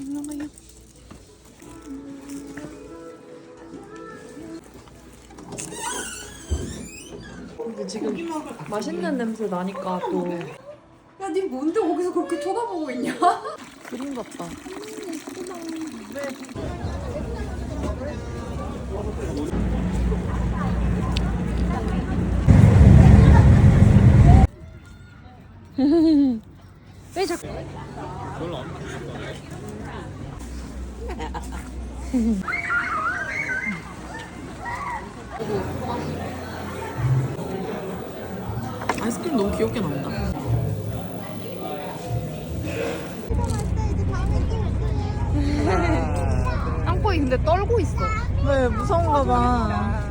올라가요. 근데 지금 맛있는 냄새 나니까 또 야, 니 뭔데 거기서 그렇게 쳐다보고 있냐? 그림 같다. 왜 자꾸 아이스크림 너무 귀엽게 나온다. 땅콩이 근데 떨고 있어. 왜 무서운가 봐.